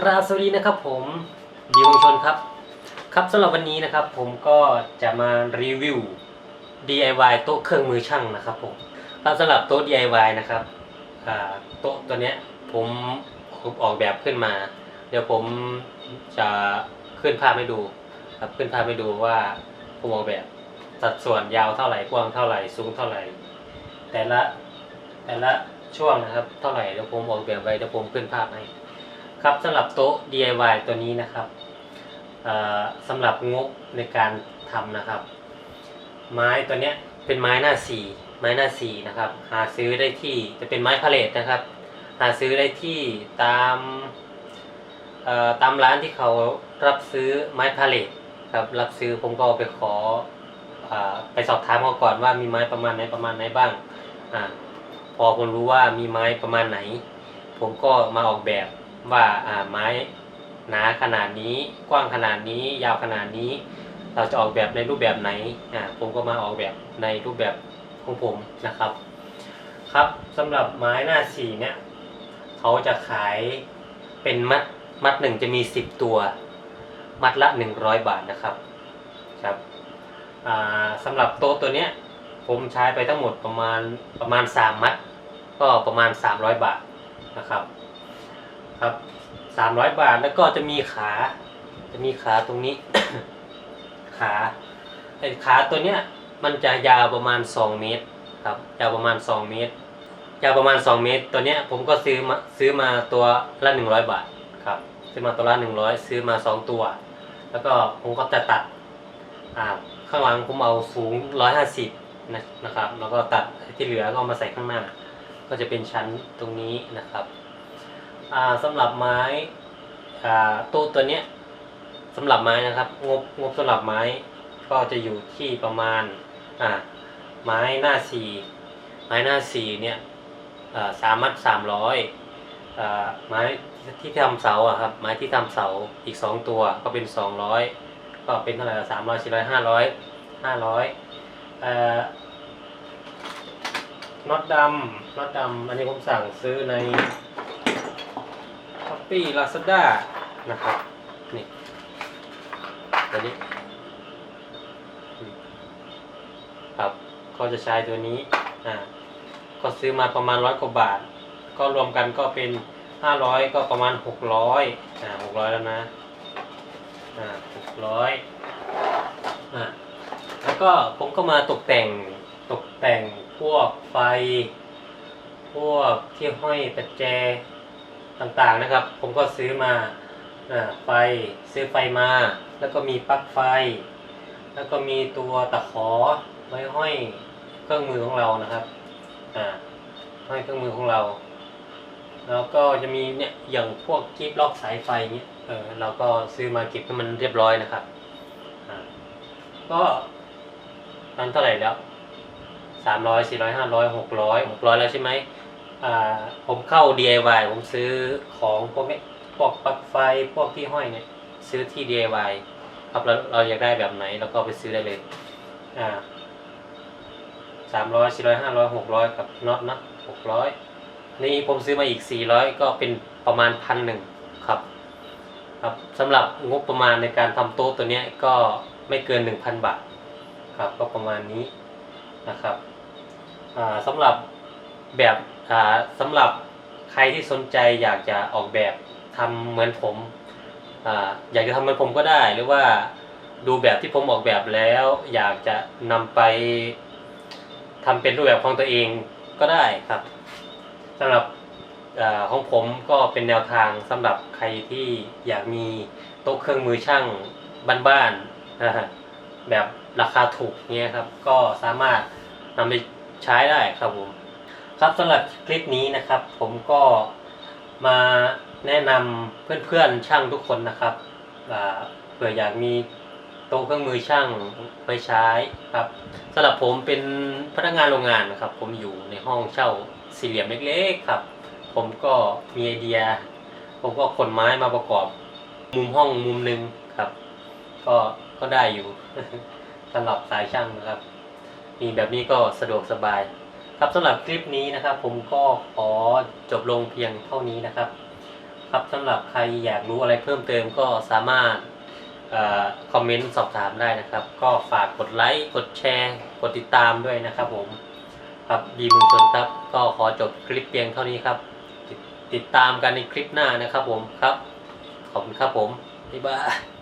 กราบสวัสดีนะครับผมดิวงชนครับ ครับสำหรับวันนี้นะครับ ผมก็จะมารีวิว DIY โต๊ะเครื่องมือช่างนะครับผมครับสำหรับโต๊ะ DIY นะครับโต๊ะตัวเนี้ยผมผมออกแบบขึ้นมา เดี๋ยวผมจะขึ้นภาพให้ดู ครับขึ้นภาพให้ดูว่าผมออกแบบสัดส่วนยาวเท่าไหร่กว้างเท่าไหร่สูงเท่าไหร่ แต่ละแต่ละช่วงนะครับ เท่าไหร่เดี๋ยวผมออกแบบไว้เดี๋ยวผมขึ้นภาพให้ ครับสำหรับโต๊ะ DIY ตัวนี้นะครับสำหรับงบในการทำนะครับ ไม้ตัวเนี้ยเป็นไม้หน้าสีไม้หน้าสีนะครับ หาซื้อได้ที่จะเป็นไม้พาเลทนะครับ หาซื้อได้ที่ตามตามร้านที่เขารับซื้อไม้พาเลทครับรับซื้อผมก็ไปขออไปสอบถามเขาก่อนว่ามีไม้ประมาณไหนประมาณไหนบ้างอพอผมรู้ว่ามีไม้ประมาณไหน ผมก็มาออกแบบ ว่าไม้หนาขนาดนี้กว้างขนาดนี้ยาวขนาดนี้ เราจะออกแบบในรูปแบบไหนผมก็มาออกแบบในรูปแบบของผมนะครับ ครับสำหรับไม้หน้าสีเนี่ยเขาจะขายเป็นมัดมัดหนึ่งจะมี 10 ตัว มัดละ 100 บาทนะครับครับสำหรับโต๊ะตัวเนี้ยผมใช้ไปทั้งหมดประมาณประมาณ 3 มัด ก็ประมาณ 300 บาทนะครับ ครับ300บาทแล้วก็จะมีขา จะมีขาตรงนี้ ขาไอ้ขาตัวเนี้ยมันจะยาวประมาณ2เมตรครับยาวประมาณ2เมตรยาวประมาณ2เมตร ตัวเนี้ยผมก็ซื้อมาซื้อมาตัวละ100บาทครับซื้อมาตัวละ100ซื้อมา2ตัว แล้วก็ผมก็จะตัดอ่าข้างหลังผมเอาสูง150นะนะครับ แล้วก็ตัดที่เหลือก็มาใส่ข้างหน้า ก็จะเป็นชั้นตรงนี้นะครับ สำหรับไม้ตู้ตัวเนี้ยสำหรับไม้นะครับ งบงบสำหรับไม้ก็จะอยู่ที่ประมาณไม้หน้าสี่ไม้หน้าสี่เนี่ยสามมัดสามร้อยไม้ที่ทำเสาอะครับ ไม้ที่ทำเสาอีกสองตัวก็เป็นสองร้อยก็เป็นเท่าไหร่สามร้อยสี่ร้อยห้าร้อยห้าร้อยน็อตดำน็อตดำอันนี้ผมสั่งซื้อใน s h อ p e e Lazada นะครับนี่ตัวนี้ครับก็จะใช้ตัวนี้อ่าก็ซื้อมาประมาณร้อยกว่าบาท ก็รวมกันก็เป็นห้าร้อยก็ประมาณหกร้อยอ่าหกร้อยแล้วนะอ่าหกร้อยอ่าแล้วก็ผมก็มาตกแต่งตกแต่งพวกไฟ พวกที่ห้อยประแจ ต่างๆนะครับ ผมก็ซื้อมาอไฟซื้อไฟมา แล้วก็มีปลั๊กไฟ แล้วก็มีตัวตะขอไว้ห้อยเครื่องมือของเรานะครับห้อยเครื่องมือของเรา แล้วก็จะมีเนี่ยอย่างพวกกิ๊บล็อกสายไฟเนี้ยเออเราก็ซื้อมาเก็บให้มันเรียบร้อยนะครับก็นั้นเท่าไหร่แล้วสามร้อยสี่ร้อยห้าร้อยหกร้อยหกร้อยแล้วใช่ไหม ผมเข้า DIY ผมซื้อของพวกนี้พวกปลั๊กไฟพวกที่ห้อยเนี่ยซื้อที่ DIY ครับเราเราอยากได้แบบไหนเราก็ไปซื้อได้เลยอ่าสามร้อยสี่ร้อยห้าร้อยหกร้อยกับน็อตนะหกร้อยนี่ผมซื้อมาอีกสี่ร้อยก็เป็นประมาณพันหนึ่งครับ ครับสำหรับงบประมาณในการทำโต๊ะตัวเนี้ยก็ไม่เกินหนึ่งพันบาทครับก็ประมาณนี้นะครับอ่าสำหรับ แบบสำหรับใครที่สนใจอยากจะออกแบบทำเหมือนผมออยากจะทำเหมือนผมก็ได้ หรือว่าดูแบบที่ผมออกแบบแล้ว อยากจะนำไปทำเป็นรูปแบบของตัวเองก็ได้ครับสำหรับอของผมก็เป็นแนวทางสำหรับใครที่อยากมีโต๊ะเครื่องมือช่างบ้านๆแบบราคาถูกเนี้ยครับ ก็สามารถนำไปใช้ได้ครับผม ครับสำหรับคลิปนี้นะครับ ผมก็มาแนะนำเพื่อนๆช่างทุกคนนะครับเผื่ออยากมีโต๊ะเครื่องมือช่างไปใช้ครับสำหรับผมเป็นพนักงานโรงงานนะครับ ผมอยู่ในห้องเช่าสี่เหลี่ยมเล็กๆครับ ผมก็มีไอเดีย ผมก็ขนไม้มาประกอบ มุมห้องมุมหนึ่งครับ ก็ก็ได้อยู่สำหรับสายช่างนะครับ มีแบบนี้ก็สะดวกสบาย ครับสำหรับคลิปนี้นะครับ ผมก็ขอจบลงเพียงเท่านี้นะครับ ครับสำหรับใครอยากรู้อะไรเพิ่มเติมก็สามารถอคอมเมนต์สอบถามได้นะครับ ก็ฝากกดไลค์กดแชร์ กดติดตามด้วยนะครับผมครับดีเมือชนครับ ก็ขอจบคลิปเพียงเท่านี้ครับ ติดตามกันในคลิปหน้านะครับผมครับ ขอบคุณครับผมบ๊ายบาย